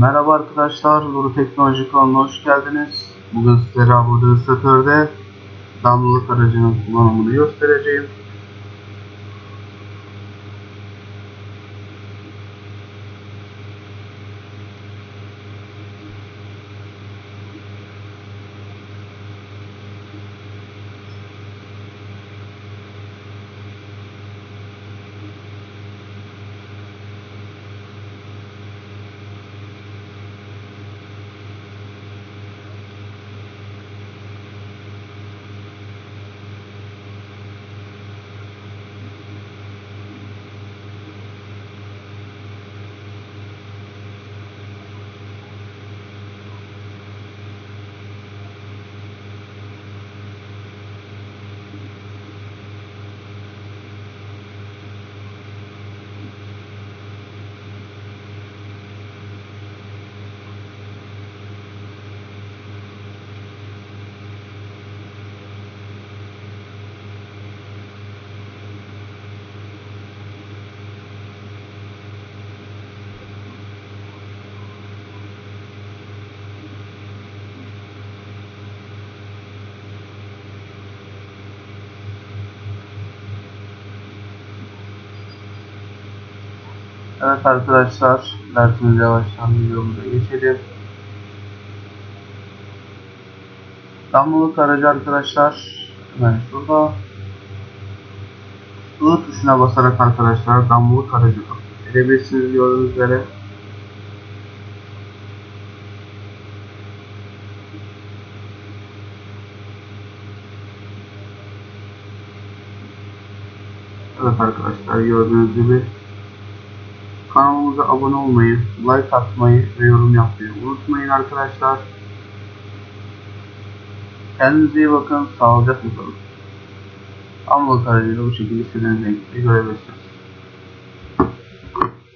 Merhaba arkadaşlar, Luru Teknoloji kanalına hoş geldiniz. Bugün sizlere Abudu Satör'de damlılık aracının kullanımını göstereceğim. Evet arkadaşlar, dersimiz yavaştan videomuza geçelim. Damlılık aracı arkadaşlar, hemen şurada. I tuşuna basarak arkadaşlar damlılık aracı edebilirsiniz gördüğünüz üzere. Evet arkadaşlar gördüğünüz gibi kanalımıza abone olmayı, like atmayı ve yorum yapmayı unutmayın arkadaşlar. Kendinize iyi bakın, sağlıcakla kalın. Amlok aracıyla bu şekilde istediğiniz renkleri görebilirsiniz.